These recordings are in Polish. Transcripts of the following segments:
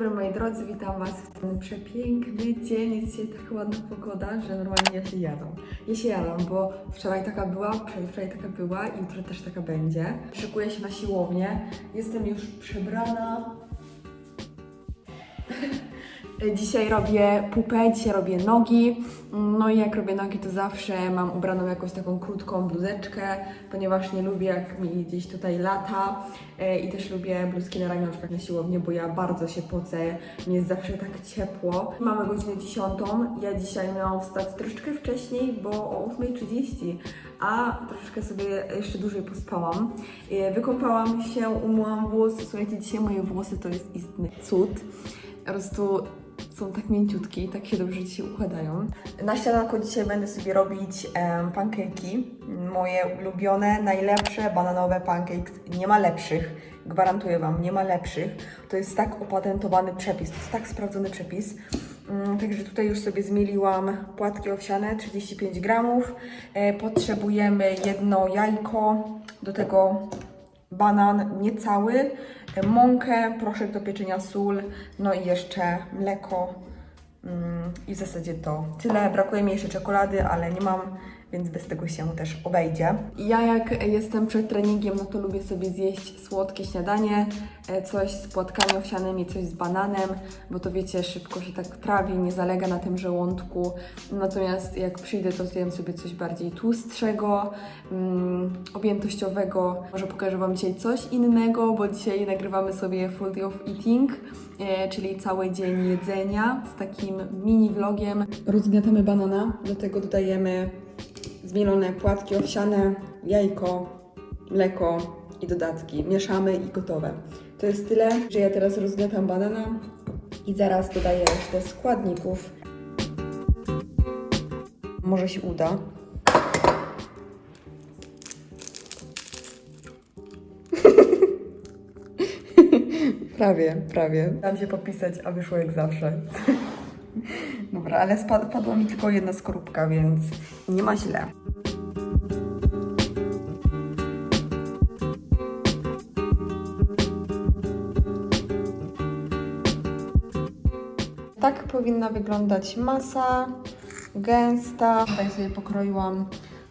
dobry moi drodzy, witam Was w ten przepiękny dzień. Jest dzisiaj tak ładna pogoda, że normalnie ja się jaram. Ja się jaram, bo wczoraj taka była, wczoraj taka była i jutro też taka będzie. Szykuję się na siłownię, jestem już przebrana. Dzisiaj robię pupę, dzisiaj robię nogi. No i jak robię nogi, to zawsze mam ubraną jakąś taką krótką bluzeczkę, ponieważ nie lubię jak mi gdzieś tutaj lata E, i też lubię bluzki na ramionczkach na siłownię, bo ja bardzo się pocę, mi jest zawsze tak ciepło. Mamy godzinę 10, ja dzisiaj miałam wstać troszeczkę wcześniej, bo o 8.30, a troszeczkę sobie jeszcze dłużej pospałam. E, Wykąpałam się, umyłam włosy, słuchajcie, dzisiaj moje włosy to jest istny cud. Po prostu są tak mięciutkie i tak się dobrze dzisiaj układają. Na śniadanko dzisiaj będę sobie robić em, pancake'i. Moje ulubione, najlepsze bananowe pancakes. Nie ma lepszych. Gwarantuję Wam, nie ma lepszych. To jest tak opatentowany przepis, to jest tak sprawdzony przepis. Mm, Także tutaj już sobie zmieliłam płatki owsiane, 35 gramów. E, Potrzebujemy jedno jajko, do tego banan niecały, e, mąkę, proszek do pieczenia, sól, no i jeszcze mleko. Mm, I w zasadzie to tyle. Brakuje mi jeszcze czekolady, ale nie mam, więc bez tego się też obejdzie. Ja jak jestem przed treningiem, no to lubię sobie zjeść słodkie śniadanie, e, coś z płatkami owsianymi, coś z bananem, bo to wiecie, szybko się tak trawi, nie zalega na tym żołądku. Natomiast jak przyjdę, to zjem sobie coś bardziej tłustszego, mm, objętościowego. Może pokażę Wam dzisiaj coś innego, bo dzisiaj nagrywamy sobie Full Day of Eating, e, czyli cały dzień jedzenia z takim mini vlogiem. Rozgniatamy banana, do tego dodajemy zmielone płatki owsiane, jajko, mleko i dodatki. Mieszamy i gotowe. To jest tyle, że ja teraz rozgniatam banana i zaraz dodaję resztę składników. Może się uda. prawie, prawie. Dam się popisać, a wyszło jak zawsze. Dobra, ale spad, padła mi tylko jedna skorupka, więc nie ma źle. Tak powinna wyglądać masa, gęsta. Tutaj sobie pokroiłam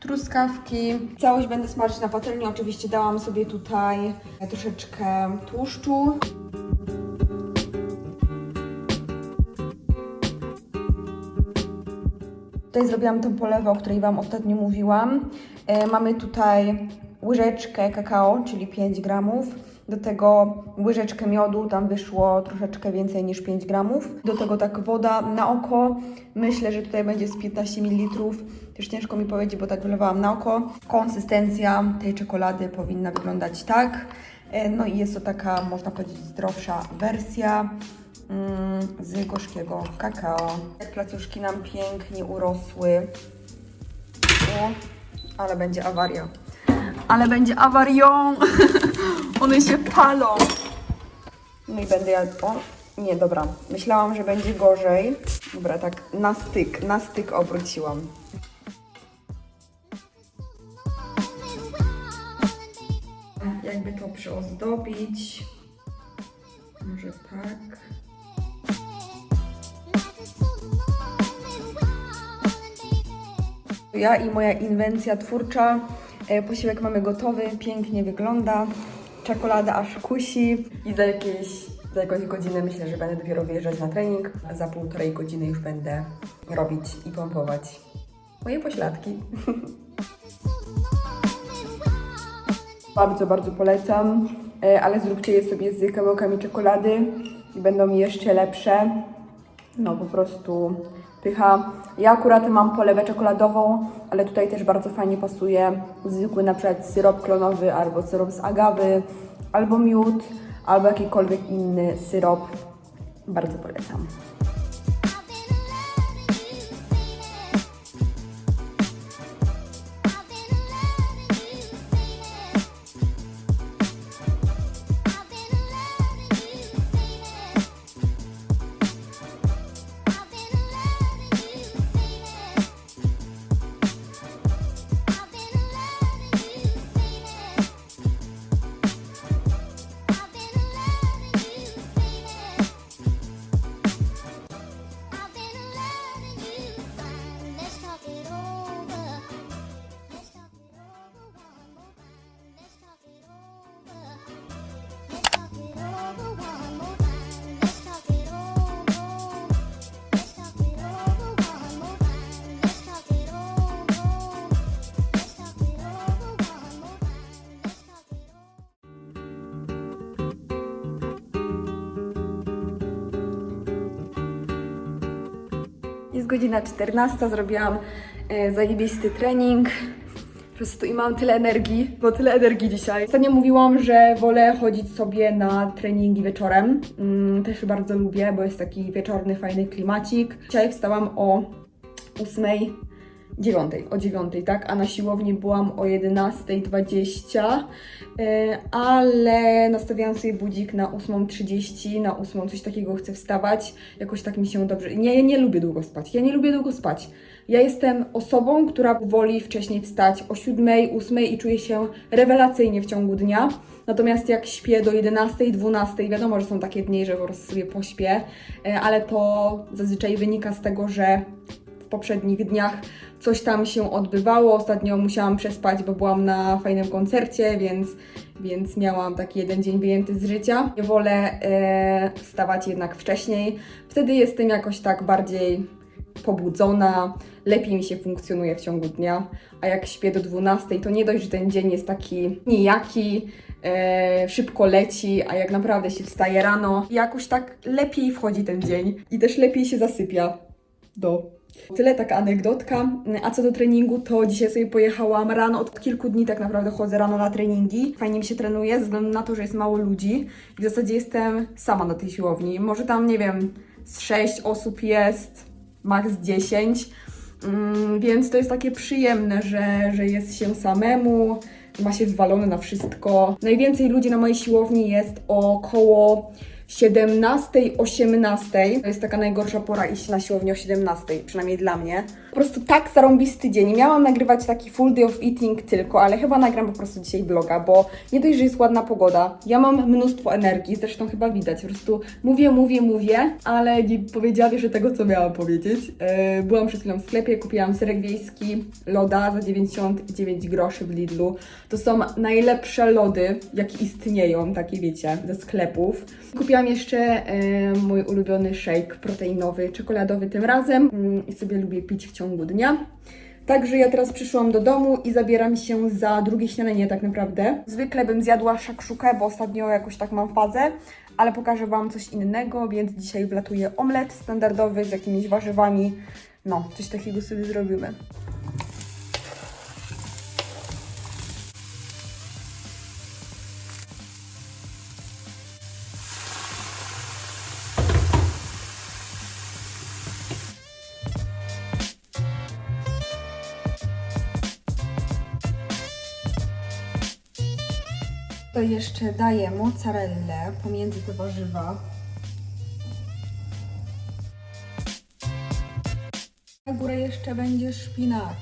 truskawki. Całość będę smażyć na patelni. Oczywiście dałam sobie tutaj troszeczkę tłuszczu. Tutaj zrobiłam tą polewę, o której Wam ostatnio mówiłam. E, mamy tutaj łyżeczkę kakao, czyli 5 gramów. Do tego łyżeczkę miodu, tam wyszło troszeczkę więcej niż 5 gramów. Do tego tak woda na oko. Myślę, że tutaj będzie z 15 ml. Też ciężko mi powiedzieć, bo tak wylewałam na oko. Konsystencja tej czekolady powinna wyglądać tak. E, No i jest to taka, można powiedzieć, zdrowsza wersja mm, z gorzkiego kakao. Placuszki nam pięknie urosły. O, ale będzie awaria. Ale będzie awarią! One się palą! No i będę jadł. O, nie, dobra. Myślałam, że będzie gorzej. Dobra, tak na styk, na styk obróciłam. Jakby to przyozdobić. Może tak. Ja i moja inwencja twórcza. E, Posiłek mamy gotowy, pięknie wygląda. Czekolada aż kusi. I za jakieś, za jakąś godzinę myślę, że będę dopiero wyjeżdżać na trening. A za półtorej godziny już będę robić i pompować moje pośladki. bardzo, bardzo polecam. E, Ale zróbcie je sobie z kawałkami czekolady i będą jeszcze lepsze. No po prostu pycha. Ja akurat mam polewę czekoladową, ale tutaj też bardzo fajnie pasuje zwykły na przykład syrop klonowy albo syrop z agawy, albo miód, albo jakikolwiek inny syrop. Bardzo polecam. Godzina 14, zrobiłam e, zajebisty trening. Po prostu i mam tyle energii, bo tyle energii dzisiaj. Ostatnio mówiłam, że wolę chodzić sobie na treningi wieczorem. Mm, też bardzo lubię, bo jest taki wieczorny, fajny klimacik. Dzisiaj wstałam o 8, 9, o 9, tak? A na siłowni byłam o 11.20, e, ale nastawiałam sobie budzik na 8.30, na 8 coś takiego chcę wstawać. Jakoś tak mi się dobrze. Nie, ja nie lubię długo spać. Ja nie lubię długo spać. Ja jestem osobą, która woli wcześniej wstać o 7, 8 i czuję się rewelacyjnie w ciągu dnia. Natomiast jak śpię do 11, 12, wiadomo, że są takie dni, że po prostu sobie pośpię, e, ale to zazwyczaj wynika z tego, że w poprzednich dniach coś tam się odbywało. Ostatnio musiałam przespać, bo byłam na fajnym koncercie, więc, więc miałam taki jeden dzień wyjęty z życia. Wolę e, wstawać jednak wcześniej. Wtedy jestem jakoś tak bardziej pobudzona, lepiej mi się funkcjonuje w ciągu dnia. A jak śpię do 12, to nie dość, że ten dzień jest taki nijaki, e, szybko leci, a jak naprawdę się wstaje rano, jakoś tak lepiej wchodzi ten dzień i też lepiej się zasypia do Tyle taka anegdotka. A co do treningu, to dzisiaj sobie pojechałam rano. Od kilku dni tak naprawdę chodzę rano na treningi. Fajnie mi się trenuje, ze względu na to, że jest mało ludzi. W zasadzie jestem sama na tej siłowni. Może tam, nie wiem, z 6 osób jest, max 10. Mm, więc to jest takie przyjemne, że, że jest się samemu, ma się wywalone na wszystko. Najwięcej ludzi na mojej siłowni jest około 17, 18. To jest taka najgorsza pora iść na siłownię o 17, przynajmniej dla mnie. Po prostu tak zarąbisty dzień. Miałam nagrywać taki full day of eating tylko, ale chyba nagram po prostu dzisiaj vloga, bo nie dość, że jest ładna pogoda, ja mam mnóstwo energii, zresztą chyba widać. Po prostu mówię, mówię, mówię, ale nie powiedziałam jeszcze tego, co miałam powiedzieć. Yy, byłam przed chwilą w sklepie, kupiłam serek wiejski, loda za 99 groszy w Lidlu. To są najlepsze lody, jakie istnieją, takie wiecie, ze sklepów. Kupiłam jeszcze e, mój ulubiony shake proteinowy, czekoladowy tym razem mm, i sobie lubię pić w ciągu dnia. Także ja teraz przyszłam do domu i zabieram się za drugie śniadanie tak naprawdę. Zwykle bym zjadła szakszukę, bo ostatnio jakoś tak mam fazę, ale pokażę Wam coś innego, więc dzisiaj wlatuje omlet standardowy z jakimiś warzywami. No, coś takiego sobie zrobimy. Jeszcze daję mozzarellę pomiędzy te warzywa. Na górę jeszcze będzie szpinak.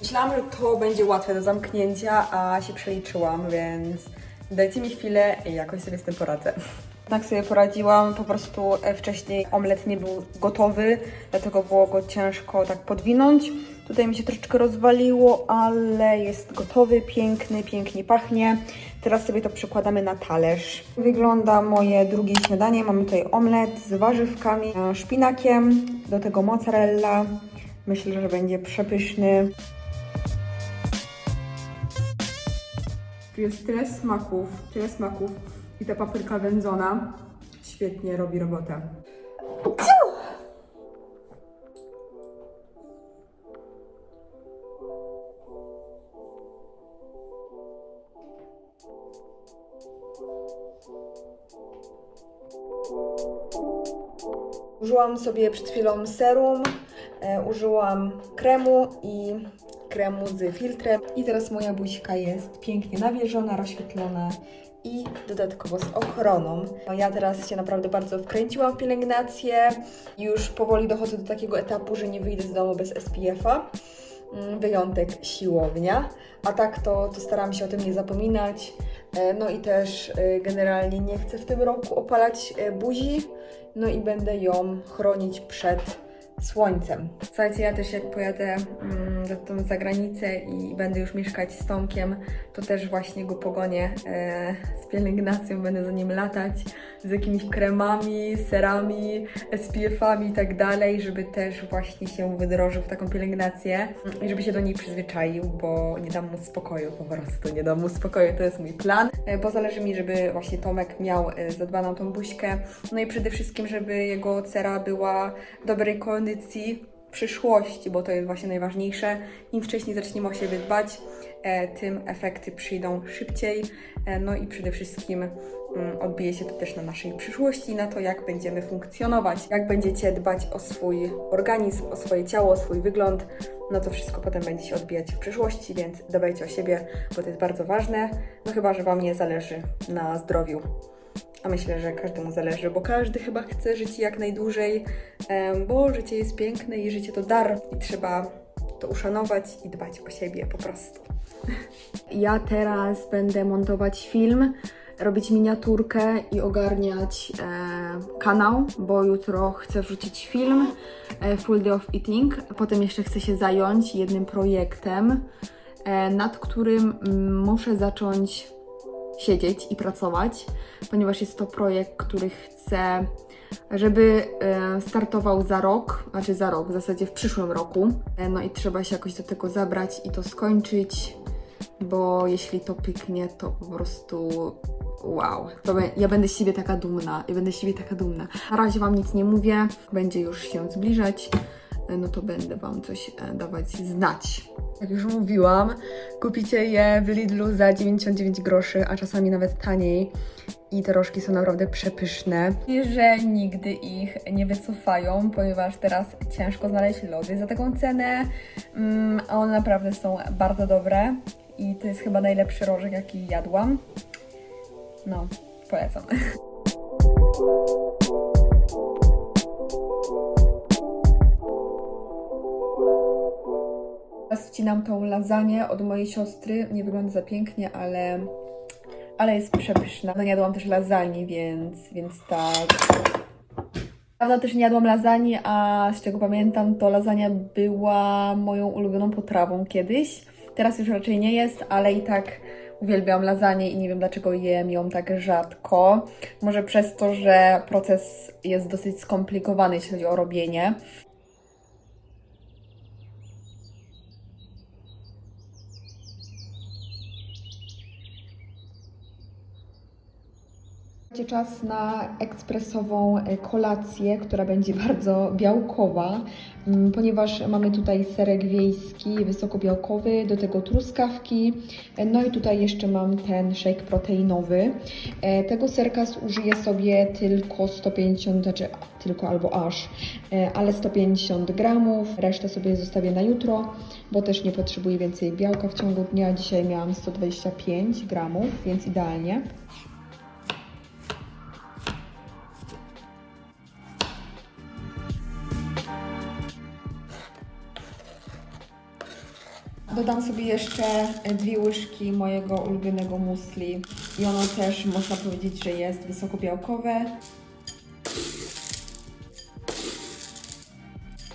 Myślałam, że to będzie łatwe do zamknięcia, a się przeliczyłam, więc dajcie mi chwilę i jakoś sobie z tym poradzę. Tak sobie poradziłam, po prostu e, wcześniej omlet nie był gotowy, dlatego było go ciężko tak podwinąć. Tutaj mi się troszeczkę rozwaliło, ale jest gotowy, piękny, pięknie pachnie. Teraz sobie to przykładamy na talerz. Wygląda moje drugie śniadanie. Mamy tutaj omlet z warzywkami, szpinakiem, do tego mozzarella. Myślę, że będzie przepyszny. Tu jest tyle smaków, tyle smaków i ta papryka wędzona świetnie robi robotę. Użyłam sobie przed chwilą serum, e, użyłam kremu i kremu z filtrem. I teraz moja buźka jest pięknie nawilżona, rozświetlona i dodatkowo z ochroną. No, Ja teraz się naprawdę bardzo wkręciłam w pielęgnację. Już powoli dochodzę do takiego etapu, że nie wyjdę z domu bez SPF-a. Mm, Wyjątek siłownia, a tak to, to staram się o tym nie zapominać. E, No i też e, generalnie nie chcę w tym roku opalać e, buzi, no i będę ją chronić przed słońcem. Słuchajcie, ja też jak pojadę mm, tą za granicę i będę już mieszkać z Tomkiem, to też właśnie go pogonię e, z pielęgnacją, będę za nim latać, z jakimiś kremami, serami, SPF-ami i tak dalej, żeby też właśnie się wydrożył w taką pielęgnację i żeby się do niej przyzwyczaił, bo nie dam mu spokoju, po prostu nie dam mu spokoju, to jest mój plan, e, bo zależy mi, żeby właśnie Tomek miał e, zadbaną tą buźkę, no i przede wszystkim, żeby jego cera była dobrej kondycji przyszłości, bo to jest właśnie najważniejsze. Im wcześniej zaczniemy o siebie dbać, e, tym efekty przyjdą szybciej, e, no i przede wszystkim mm, odbije się to też na naszej przyszłości, na to, jak będziemy funkcjonować, jak będziecie dbać o swój organizm, o swoje ciało, o swój wygląd. No to wszystko potem będzie się odbijać w przyszłości, więc dbajcie o siebie, bo to jest bardzo ważne. No chyba, że Wam nie zależy na zdrowiu. A myślę, że każdemu zależy, bo każdy chyba chce żyć jak najdłużej, bo życie jest piękne i życie to dar i trzeba to uszanować i dbać o siebie po prostu. Ja teraz będę montować film, robić miniaturkę i ogarniać e, kanał, bo jutro chcę wrzucić film e, Full Day of Eating. Potem jeszcze chcę się zająć jednym projektem, e, nad którym mm, muszę zacząć siedzieć i pracować, ponieważ jest to projekt, który chcę, żeby e, startował za rok, znaczy za rok, w zasadzie w przyszłym roku. E, No i trzeba się jakoś do tego zabrać i to skończyć, bo jeśli to pyknie, to po prostu wow. To be- ja będę z siebie taka dumna, ja będę z siebie taka dumna. Na razie Wam nic nie mówię, będzie już się zbliżać, e, no to będę Wam coś dawać znać. Jak już mówiłam, kupicie je w Lidlu za 99 groszy, a czasami nawet taniej. I te rożki są naprawdę przepyszne. I że nigdy ich nie wycofają, ponieważ teraz ciężko znaleźć lody za taką cenę, mm, a one naprawdę są bardzo dobre. I to jest chyba najlepszy rożek, jaki jadłam. No, polecam. Wcinam tą lasagne od mojej siostry. Nie wygląda za pięknie, ale, ale jest przepyszna. No nie jadłam też lasagne, więc, więc tak. Prawda też nie jadłam lasagne, a z czego pamiętam, to lasagna była moją ulubioną potrawą kiedyś. Teraz już raczej nie jest, ale i tak uwielbiam lasagne i nie wiem dlaczego jem ją tak rzadko. Może przez to, że proces jest dosyć skomplikowany, jeśli chodzi o robienie. Czas na ekspresową e, kolację, która będzie bardzo białkowa, mm, ponieważ mamy tutaj serek wiejski, wysokobiałkowy, do tego truskawki, e, no i tutaj jeszcze mam ten shake proteinowy. E, Tego serka zużyję sobie tylko 150, znaczy tylko albo aż, ale 150 gramów, resztę sobie zostawię na jutro, bo też nie potrzebuję więcej białka w ciągu dnia. Dzisiaj miałam 125 gramów, więc idealnie. Dodam sobie jeszcze dwie łyżki mojego ulubionego musli i ono też można powiedzieć, że jest wysokobiałkowe.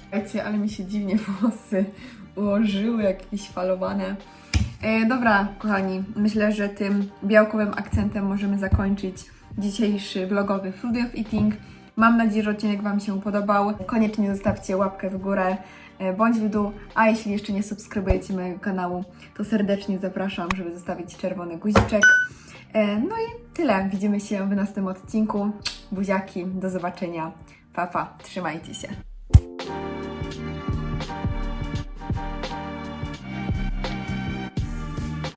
Słuchajcie, ale mi się dziwnie włosy ułożyły, jakieś falowane. E, dobra, kochani, myślę, że tym białkowym akcentem możemy zakończyć dzisiejszy vlogowy Food of Eating. Mam nadzieję, że odcinek Wam się podobał. Koniecznie zostawcie łapkę w górę e, bądź w dół, a jeśli jeszcze nie subskrybujecie mojego kanału, to serdecznie zapraszam, żeby zostawić czerwony guziczek. E, No i tyle. Widzimy się w następnym odcinku. Buziaki, do zobaczenia. Pa, pa. Trzymajcie się.